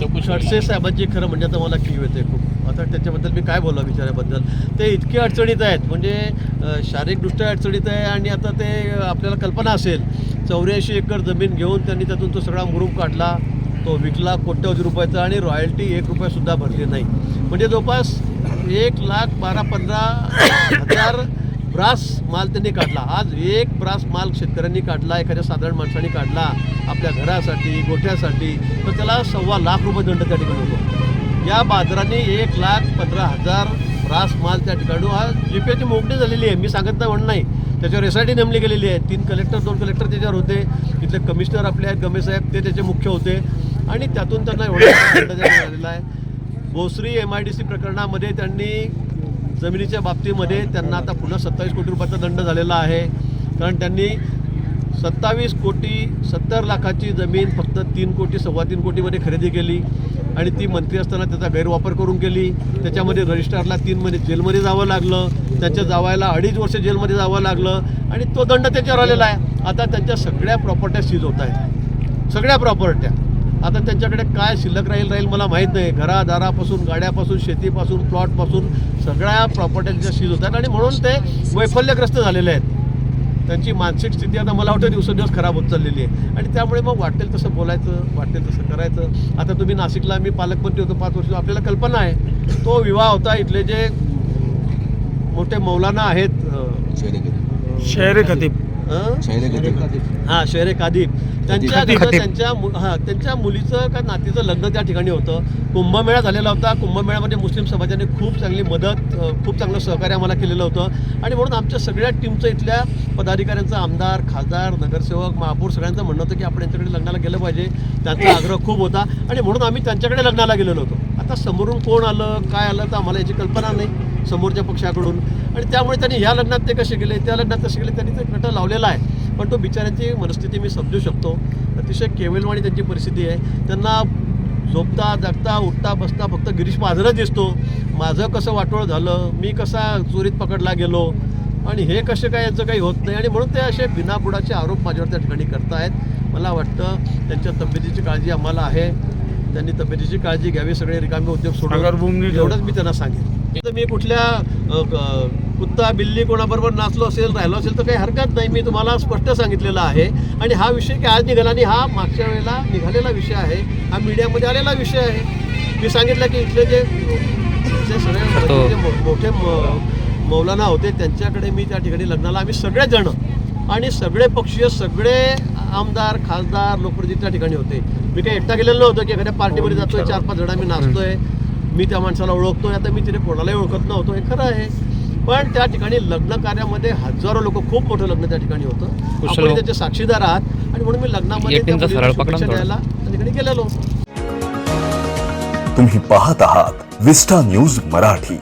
चौकशी खडसे साहेबांची खरं म्हणजे आता मला कीव येते खूप. आता त्याच्याबद्दल मी काय बोलावं विचाराबद्दल? ते इतके अडचणीत आहेत. म्हणजे शारीरिकदृष्ट्या अडचणीत आहे आणि आता ते आपल्याला कल्पना असेल चौऱ्याऐंशी एकर जमीन घेऊन त्यांनी त्यातून तो सगळा मुरूम काढला तो विकला कोट्यवधी रुपयाचा आणि रॉयल्टी एक रुपयासुद्धा भरली नाही. म्हणजे जवळपास एक लाख बारा पंधरा हजार ब्रास माल त्यांनी काढला. आज एक ब्रास माल शेतकऱ्यांनी काढला एखाद्या साधारण माणसाने काढला आपल्या घरासाठी गोठ्यासाठी तर त्याला सव्वा लाख रुपये दंड त्या ठिकाणी होतो. या बाजाराने एक लाख पंधरा हजार ब्रास माल त्या ठिकाणी हा जी पी मोकळी झालेली आहे मी सांगत नाही म्हणून नाही. त्याच्यावर एस आय टी नेमली गेलेली आहे. तीन कलेक्टर दोन कलेक्टर त्याच्यावर होते. तिथले कमिशनर आपले आहेत गमे साहेब ते त्याचे मुख्य होते. आणि त्यातून त्यांना एवढा दंड आहे. Bhosari M I D C प्रकरणामध्ये त्यांनी जमिनीच्या बाबतीमध्ये त्यांना आता पुन्हा सत्तावीस कोटी रुपयाचा दंड झालेला आहे. कारण त्यांनी सत्तावीस कोटी सत्तर लाखाची जमीन फक्त तीन कोटी सव्वा तीन कोटीमध्ये खरेदी केली आणि ती मंत्री असताना त्याचा गैरवापर करून केली. त्याच्यामध्ये रजिस्ट्रारला तीन महिने जेलमध्ये जावं लागलं. त्यांच्या जावायला अडीच वर्ष जेलमध्ये जावं लागलं आणि तो दंड त्याच्यावर आलेला आहे. आता त्यांच्या सगळ्या प्रॉपर्ट्या सीज होत आहेत. सगळ्या प्रॉपर्ट्या आता त्यांच्याकडे काय शिल्लक राहील राहील मला माहीत नाही. घरादारापासून गाड्यापासून शेतीपासून प्लॉटपासून सगळ्या प्रॉपर्ट्या त्यांच्या सीज होत आहेत आणि म्हणून ते वैफल्यग्रस्त झालेले आहेत. त्यांची मानसिक स्थिती आता मला वाटतं दिवसेंदिवस खराब होत चाललेली आहे. आणि त्यामुळे मग वाटेल तसं बोलायचं वाटेल तसं करायचं. आता तुम्ही नाशिकला मी पालकमंत्री होतो पाच वर्ष. आपल्याला कल्पना आहे. तो विवाह होता इथले जे मोठे मौलाना आहेत शहरी? खतीब. हां? शेरे कादीब त्यांच्या त्यांच्या मु- हां त्यांच्या मुलीचं का नातीचं लग्न त्या ठिकाणी होतं. कुंभमेळा झालेला होता. कुंभमेळ्यामध्ये मुस्लिम समाजाने खूप चांगली मदत खूप चांगलं सहकार्य आम्हाला केलेलं होतं. आणि म्हणून आमच्या सगळ्या टीमचं इथल्या पदाधिकाऱ्यांचं आमदार खासदार नगरसेवक महापौर सगळ्यांचं म्हणणं होतं की आपण यांच्याकडे लग्नाला गेलं पाहिजे. त्यांचा आग्रह खूप होता. आणि म्हणून आम्ही त्यांच्याकडे लग्नाला गेलेलो होतो. आता समोरून कोण आलं काय आलं तर आम्हाला याची कल्पना नाही समोरच्या पक्षाकडून. आणि त्यामुळे त्यांनी ह्या लग्नात ते कसे गेले त्या लग्नात कसे गेले त्यांनी ते कट लावलेला आहे. पण तो बिचाऱ्यांची मनस्थिती मी समजू शकतो. अतिशय केवलवाणी त्यांची परिस्थिती आहे. त्यांना झोपता जागता उठता बसता फक्त गिरीश माझरच दिसतो. माझं कसं वाटोळ झालं मी कसा चोरीत पकडला गेलो आणि हे कसे काय याचं काही होत नाही आणि म्हणून ते असे बिनाबुडाचे आरोप माझ्यावर त्या ठिकाणी करतायत. मला वाटतं त्यांच्या तब्येतीची काळजी आम्हाला आहे. त्यांनी तब्येतीची काळजी घ्यावी सगळे रिकामे उद्योग सोडून एवढंच मी त्यांना सांगेन. तर मी कुठल्या कुत्ता बिल्ली कोणाबरोबर नाचलो असेल राहिलो असेल तर काही हरकत नाही. मी तुम्हाला स्पष्ट सांगितलेलं आहे. आणि हा विषय की आज निघाला आणि हा मागच्या वेळेला निघालेला विषय आहे. हा मीडियामध्ये आलेला विषय आहे. मी सांगितलं की इथले जे जे सगळे जे मो- मोठे मौलाना होते त्यांच्याकडे मी त्या ठिकाणी लग्नाला आम्ही सगळेजण आणि सगळे पक्षीय सगळे आमदार खासदार लोकप्रतिनिधी त्या ठिकाणी होते. मी काही एकटा गेलेलो नव्हतो की एखाद्या पार्टीमध्ये जातोय चार पाच जण मी नाचतोय. मी त्या माणसाला ओळखतोय आता मी तिथे कोणालाही ओळखत नव्हतो हे खरं आहे पण त्या ठिकाणी लग्न कार्यामध्ये हजारो लोक खूप मोठं लग्न त्या ठिकाणी होतं कुशल आपण. त्याचे साक्षीदार आहात आणि म्हणून मी लग्नामध्ये. द्यायला त्या ठिकाणी गेलेलो तुम्ही पाहत आहात विस्टा न्यूज मराठी